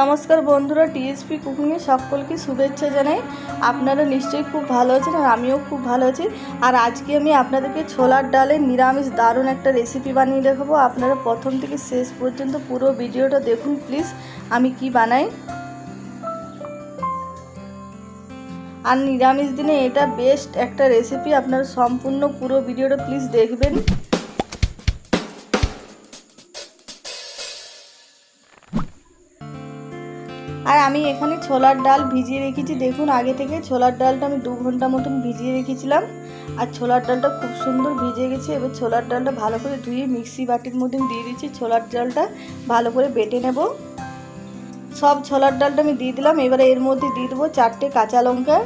নমস্কার বন্ধুরা টিএসপি কুকিংয়ে সকলকে শুভেচ্ছা জানাই। আপনারা নিশ্চয়ই খুব ভালো আছেন আর আমিও খুব ভালো আছি। আর আজকে আমি আপনাদেরকে ছোলার ডালের নিরামিষ দারুণ একটা রেসিপি বানিয়ে দেখাবো। আপনারা প্রথম থেকে শেষ পর্যন্ত পুরো ভিডিওটা দেখুন প্লিজ আমি কি বানাই? আর নিরামিষ দিনে এটা বেস্ট একটা রেসিপি আপনারা সম্পূর্ণ পুরো ভিডিওটা প্লিজ দেখবেন। আর আমি এখানে ছোলার ডাল ভিজিয়ে রেখেছি। দেখুন, আগে থেকে ছোলার ডালটা আমি দু ঘণ্টা মতন ভিজিয়ে রেখেছিলাম। আর ছোলার ডালটা খুব সুন্দর ভিজে গেছে। এবার ছোলার ডালটা ভালো করে ধুয়ে মিক্সি বাটির মধ্যে দিয়ে দিচ্ছি। ছোলার ডালটা ভালো করে বেটে নেব। সব ছোলার ডালটা আমি দিয়ে দিলাম। এবারে এর মধ্যে দিয়ে দেবো চারটে কাঁচা লঙ্কা।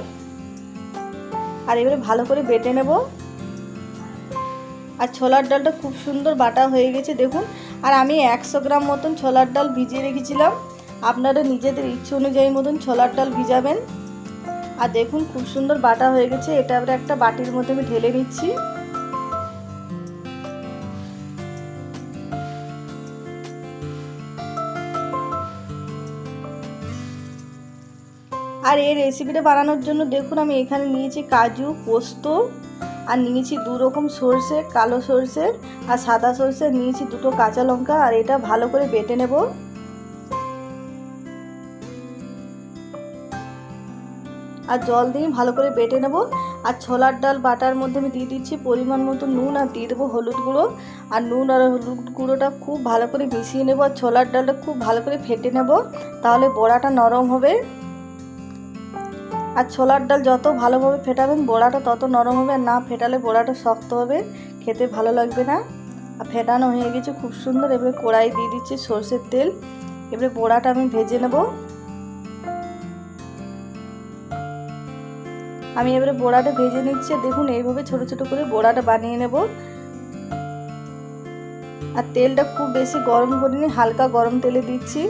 আর এবারে ভালো করে বেটে নেব। আর ছোলার ডালটা খুব সুন্দর বাটা হয়ে গেছে, দেখুন। আর আমি একশো গ্রাম মতন ছোলার ডাল ভিজিয়ে রেখেছিলাম। আপনারা নিজেদের ইচ্ছে অনুযায়ী মতন ছোলার ডাল ভিজাবেন। আর দেখুন, খুব সুন্দর বাটা হয়ে গেছে। এটা আমরা একটা বাটির মধ্যে আমি ঢেলে নিচ্ছি। আর এই রেসিপিটা বানানোর জন্য দেখুন, আমি এখানে নিয়েছি কাজু, পোস্ত, আর নিয়েছি দু রকম সর্ষে, কালো সর্ষে, আর সাদা সর্ষে, নিয়েছি দুটো কাঁচা লঙ্কা, আর এটা ভালো করে বেটে নেব। আর জল দিয়ে ভালো করে বেটে নেব। আর ছোলার ডাল, বাটার মধ্যে আমি দিয়ে দিচ্ছি পরিমাণ মতো নুন আর দিয়ে দেবো হলুদ গুঁড়ো। আর নুন আর হলুদ গুঁড়োটা খুব ভালো করে মিশিয়ে নেব আর ছোলার ডালটা খুব ভালো করে ফেটে নেব। তাহলে বড়াটা নরম হবে। আর ছোলার ডাল যত ভালোভাবে ফেটাবেন বড়াটা তত নরম হবে। আর না ফেটালে বড়াটা শক্ত হবে। খেতে ভালো লাগবে না। আর ফেটানো হয়ে গেছে খুব সুন্দর। এবারে কড়াই দিয়ে দিচ্ছি সর্ষের তেল। এবারে বড়াটা আমি ভেজে নেব। আমি এবারে বড়াটা ভেজে নিচ্ছি দেখুন এইভাবে ছোট ছোট করে বড়াটা বানিয়ে নেব। আর তেলটা খুব বেশি গরম করিনি, হালকা গরম তেলে দিচ্ছি।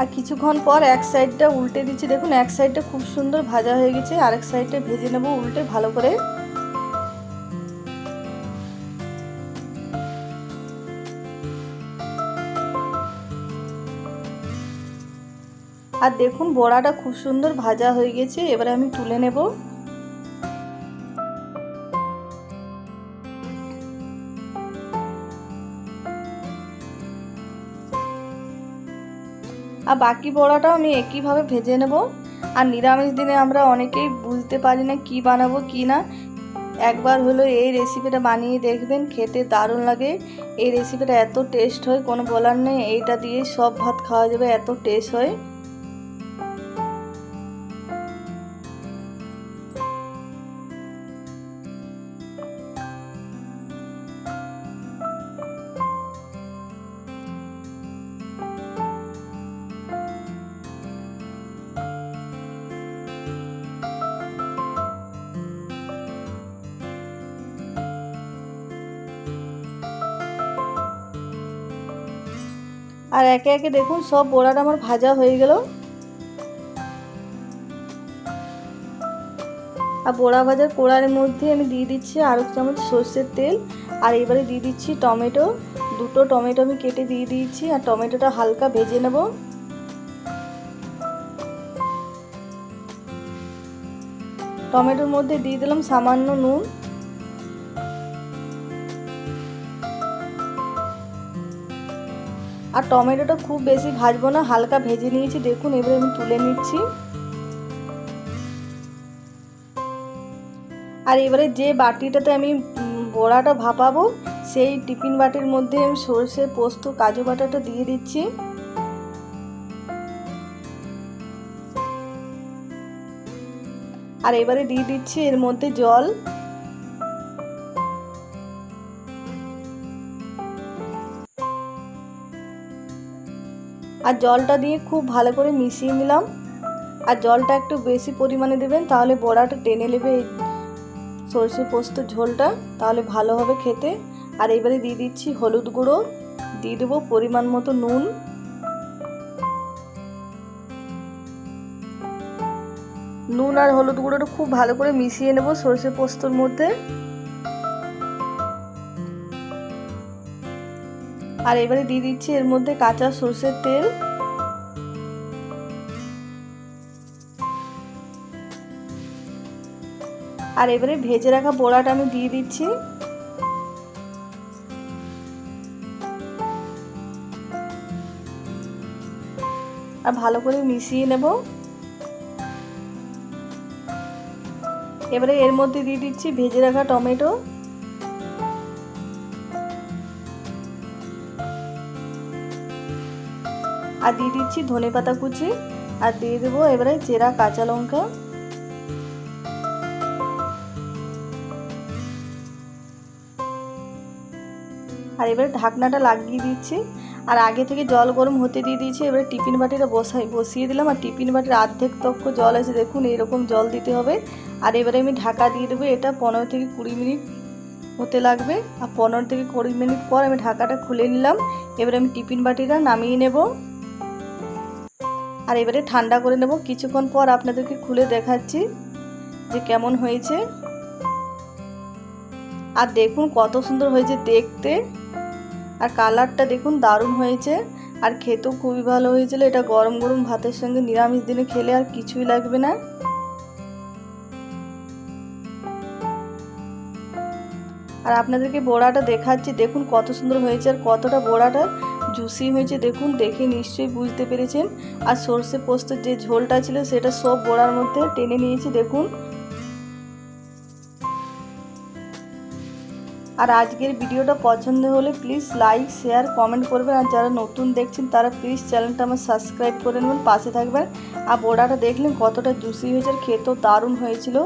আর কিছুক্ষণ পর এক সাইডটা উল্টে দিচ্ছি। দেখুন, এক সাইডটা খুব সুন্দর ভাজা হয়ে গেছে। আর এক সাইডটা ভেজে নেব উল্টে ভালো করে। আর দেখুন, বড়াটা খুব সুন্দর ভাজা হয়ে গেছে। এবারে আমি তুলে নেব। আর বাকি বড়াটাও আমি একইভাবে ভেজে নেব। আর নিরামিষ দিনে আমরা অনেকেই বুঝতে পারি না কি বানাবো, কি না। একবার হলো এই রেসিপিটা বানিয়ে দেখবেন, খেতে দারুণ লাগে। এই রেসিপিটা এত টেস্ট হয়, কোনো বলার নেই। এইটা দিয়ে সব ভাত খাওয়া যাবে, এত টেস্ট হয়। আর একে একে দেখুন, সব বড়াটা আমার ভাজা হয়ে গেল। আর বড়া ভাজার কোড়ার মধ্যে আমি দিয়ে দিচ্ছি আরও চামচ সর্ষের তেল। আর এবারে দিয়ে দিচ্ছি টমেটো। দুটো টমেটো আমি কেটে দিয়ে দিয়েছি আর টমেটোটা হালকা ভেজে নেব। টমেটোর মধ্যে দিয়ে দিলাম সামান্য নুন। আর টমেটোটা খুব বেশি ভাজবো না, হালকা ভেজে নিয়েছি, দেখুন, এবারে আমি তুলে নিচ্ছি। আর এবারে যে বাটিটাতে আমি বড়াটা ভাপাবো, সেই টিফিন বাটির মধ্যে আমি সর্ষে পোস্ত, কাজু বাটাটা দিয়ে দিচ্ছি। আর এবারে দিয়ে দিচ্ছি এর মধ্যে জল। আর জলটা দিয়ে খুব ভালো করে মিশিয়ে নিলাম। আর জলটা একটু বেশি পরিমাণে দেবেন, তাহলে বড়াটা টেনে নেবে এই সর্ষে পোস্ত ঝোলটা। তাহলে ভালো হবে খেতে। আর এবারে দিয়ে দিচ্ছি হলুদ গুঁড়ো। দিয়ে দেবো পরিমাণ মতো নুন। নুন আর হলুদ গুঁড়োটা খুব ভালো করে মিশিয়ে নেব সর্ষে পোস্তর মধ্যে। আর এবারে দিয়ে দিচ্ছি এর মধ্যে কাঁচা সর্ষের তেল। আর এবারে ভেজে রাখা বড়াটা আমি দিয়ে দিচ্ছি। আর ভালো করে মিশিয়ে নেব। এবারে এর মধ্যে দিয়ে দিচ্ছি ভেজে রাখা টমেটো। আর দিয়ে দিচ্ছি ধনে পাতা কুচি আর দিয়ে দেবো এবারে চেরা কাঁচা লঙ্কা। আর এবারে ঢাকনাটা লাগিয়ে দিচ্ছি। আর আগে থেকে জল গরম হতে দিয়ে দিয়েছি, এবারে টিফিন বাটিটা বসাই বসিয়ে দিলাম। আর টিফিন বাটির অর্ধেক তক্ষ জল আছে দেখুন এরকম জল দিতে হবে। আর এবারে আমি ঢাকা দিয়ে দেবো, এটা পনেরো থেকে কুড়ি মিনিট হতে লাগবে। আর পনেরো থেকে কুড়ি মিনিট পর আমি ঢাকাটা খুলে নিলাম। এবারে আমি টিফিন বাটিটা নামিয়ে নেব। আর এবারে ঠান্ডা করে নেব। কিছুক্ষণ পর আপনাদেরকে খুলে দেখাচ্ছি যে কেমন হয়েছে। আর দেখুন কত সুন্দর হয়েছে দেখতে। আর কালারটা দেখুন দারুণ হয়েছে। আর খেতেও খুবই ভালো হয়েছিল। এটা গরম গরম ভাতের সঙ্গে নিরামিষ দিনে খেলে আর কিছুই লাগবে না। আর আপনাদেরকে বোড়াটা দেখাচ্ছি। দেখুন কত সুন্দর হয়েছে আর কতটা বড়াটা। জুসি হয়েছে, দেখুন, দেখে নিশ্চয়ই বুঝতে পেরেছেন। আর সর্ষে পোস্তর যে ঝোলটা ছিল, সেটা সব বড়ার মধ্যে টেনে নিয়েছি, দেখুন। আর আজকের ভিডিওটা পছন্দ হলে প্লিজ লাইক, শেয়ার, কমেন্ট করবেন। আর যারা নতুন দেখছেন, তারা প্লিজ চ্যানেলটা আমার সাবস্ক্রাইব করে নেবেন, পাশে থাকবেন। আর বড়াটা দেখলেন কতটা জুসি হয়েছে, আর খেতেও দারুণ হয়েছিল।